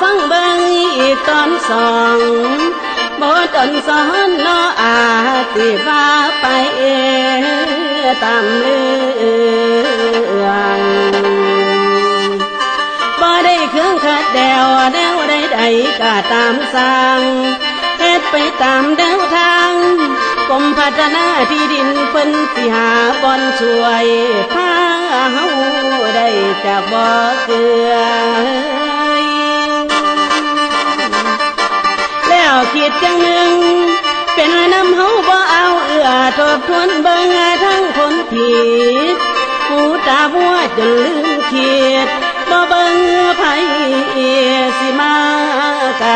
ฟังเบิ่งอีกตอนสองบ่ตอนสอนนาะอาติว่าไปเอตามเรื่องบ่ได้เครื่องขัดแดวแนวใดใดก็ตามสั่งเฮ็ดไปตามแนวทางกรมพัฒนาที่ดินเพิ่นสิหาบอนช่วยพาเฮาได้จากบ่อเกลือ คิดจังหนึ่ง เป็นน้ำเฮาบ่เอาเอื้อทบทวนเบิ่งทั้งคนผิดหูตาบัวจนลืมคิดบ่เบิ่งไผสิมาไกล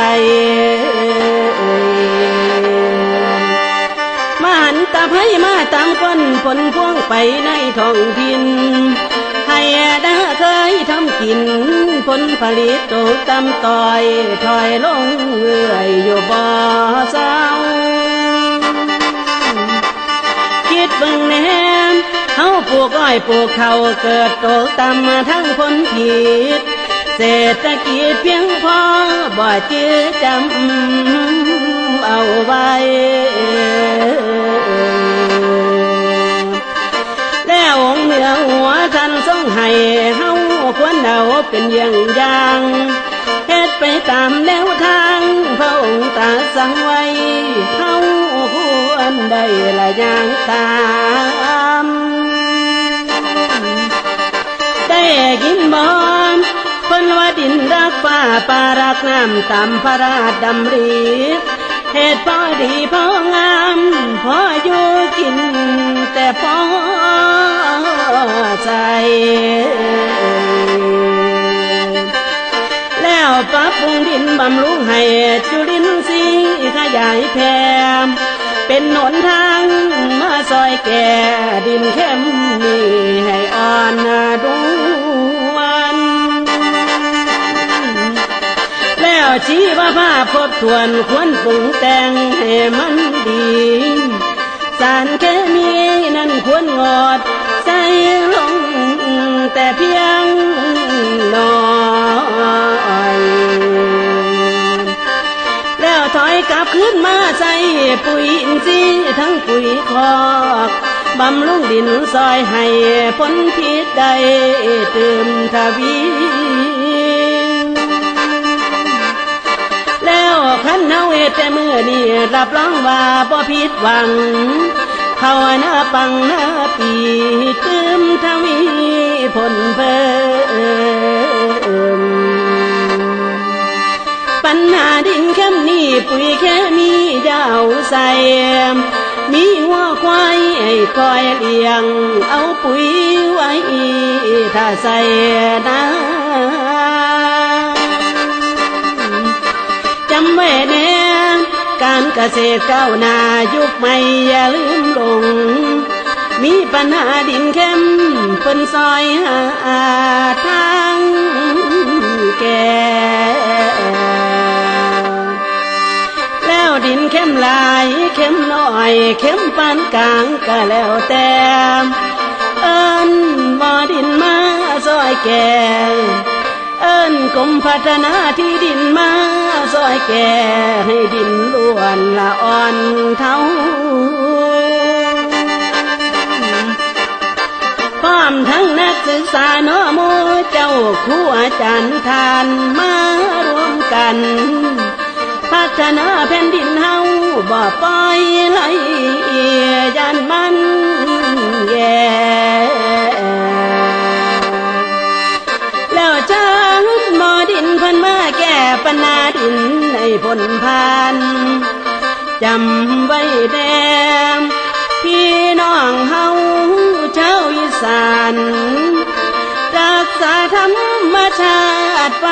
มาหันตาไผมาตามคนผลพวงไปในท้องถิ่น ให้ได้เคยทำกิน ผลผลิตตกตำต่อยถอยลงเรื่อยอยู่บ่เศร้าคิดเบิ่งแหนมเฮาปลูกอ้อยปลูกเขาเกิดโตตามาทั้งผลผิดเศรษฐกิจเพียงพอบ่จื้อจำเอาไว้ หัวท่านทรงให้เฮาควรเอาเป็นอย่างอย่างเฮ็ดไปตามแนวทางพระองค์ตรัสสั่งไว้เฮาควรได้ละอย่างตามได้กินบ่เพิ่นว่าดินรักฟ้าป่ารักน้ำตามพระราชดำริเหตุพอดีพองาม พออยู่กินแต่พอ แล้วปรับปรุงดินบำรุงให้จุลินทรีย์ขยายแผ่เป็นหนนทางมาซอยแก่ดินเข้มนี่ให้อ่อนดวนแล้วชีวภาพครบถ้วนควรปรุงแต่งให้มันดี สารเคมีนั้นควรงด ปุ๋ยอินทรีย์ทั้งปุ๋ยคอกบำรุงดินซอยให้ผลพิษได้เติมทวีแล้วขันเฮาเฮ็ดแต่มือนี่รับรองว่าบ่ผิดหวังภาวนาปังนาปีเติมทวีผลเพิ่ม ปัญหาดินเข้มนี่ปุ๋ยแค่มียาใส่มีหัวควายให้คอยเลี้ยง เอาปุ๋ยไว้ถ้าใส่นาจำไว้แน่การเกษตรก้าวหน้ายุคใหม่อย่าลืมลง มีปัญหาดินเข้มเพิ่นซอยหาทาง ดินเข้มลายเข้มน้อยเข้มปานกลางก็แล้วแต่เอิ้นบ่อดินมาซอยแก่เอิ้นกรมพัฒนาที่ดินมาซอยแก่ให้ดินล้วนละอ่อนเท่าพร้อมทั้งนักศึกษาโนโมเจ้าครูอาจารย์ทานมารวมกัน พัฒนาแผ่นดินเฮาบ่ปล่อยไหลยันมันแย่แล้วจ้างหมอดินพิ่นมาแก้ปัญหาดินในผลพานจำไว้แดมพี่น้องเฮาชาวอีสานรักษาธรรมชาติไป